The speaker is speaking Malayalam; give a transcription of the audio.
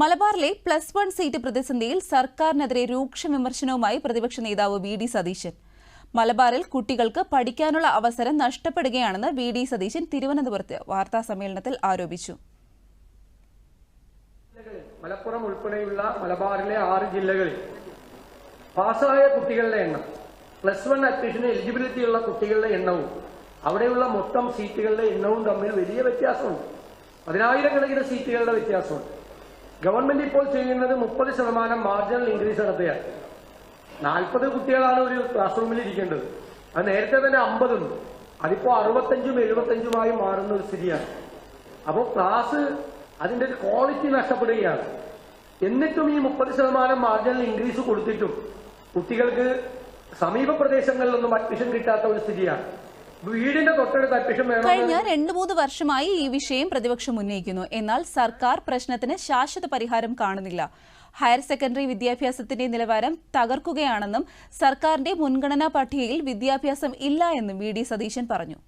മലബാറിലെ പ്ലസ് വൺ സീറ്റ് പ്രതിസന്ധിയിൽ സർക്കാരിനെതിരെ രൂക്ഷ വിമർശനവുമായി പ്രതിപക്ഷ നേതാവ് വി ഡി സതീശൻ. മലബാറിൽ കുട്ടികൾക്ക് പഠിക്കാനുള്ള അവസരം നഷ്ടപ്പെടുകയാണെന്ന് വി ഡി സതീശൻ തിരുവനന്തപുരത്ത് വാർത്താസമ്മേളനത്തിൽ ആരോപിച്ചു. മലപ്പുറം ഉൾപ്പെടെയുള്ള മലബാറിലെ ആറ് ജില്ലകളിൽ പാസ്സായ കുട്ടികളുടെ എണ്ണം പ്ലസ് വൺ അഡ്മിഷന് എലിജിബിലിറ്റി ഉള്ള കുട്ടികളുടെ എണ്ണവും അവിടെയുള്ള മൊത്തം സീറ്റുകളുടെ എണ്ണവും തമ്മിൽ വലിയ വ്യത്യാസമുണ്ട്. പതിനായിരക്കണക്കിന് സീറ്റുകളുടെ വ്യത്യാസമുണ്ട്. ഗവൺമെന്റ് ഇപ്പോൾ ചെയ്യുന്നത് മുപ്പത് ശതമാനം മാർജിനൽ ഇൻക്രീസ് നടത്തുകയാണ് നാൽപ്പത് കുട്ടികളാണ് ഒരു ക്ലാസ് റൂമിൽ ഇരിക്കേണ്ടത്. അത് നേരത്തെ തന്നെ അമ്പതും അതിപ്പോ അറുപത്തഞ്ചും എഴുപത്തഞ്ചുമായി മാറുന്ന ഒരു സ്ഥിതിയാണ്. അപ്പോൾ ക്ലാസ് അതിന്റെ ഒരു ക്വാളിറ്റി നഷ്ടപ്പെടുകയാണ്. എന്നിട്ടും ഈ മുപ്പത് ശതമാനം മാർജിനൽ ഇൻക്രീസ് കൊടുത്തിട്ടും കുട്ടികൾക്ക് സമീപ പ്രദേശങ്ങളിലൊന്നും അഡ്മിഷൻ കിട്ടാത്ത ഒരു സ്ഥിതിയാണ്. കഴിഞ്ഞ രണ്ടു മൂന്ന് വർഷമായി ഈ വിഷയം പ്രതിപക്ഷം ഉന്നയിക്കുന്നു. എന്നാൽ സർക്കാർ പ്രശ്നത്തിന് ശാശ്വത പരിഹാരം കാണുന്നില്ല. ഹയർ സെക്കൻഡറി വിദ്യാഭ്യാസത്തിന്റെ നിലവാരം തകർക്കുകയാണെന്നും സർക്കാരിന്റെ മുൻഗണനാ പട്ടികയിൽ വിദ്യാഭ്യാസം ഇല്ല എന്നും വി ഡി സതീശൻ പറഞ്ഞു.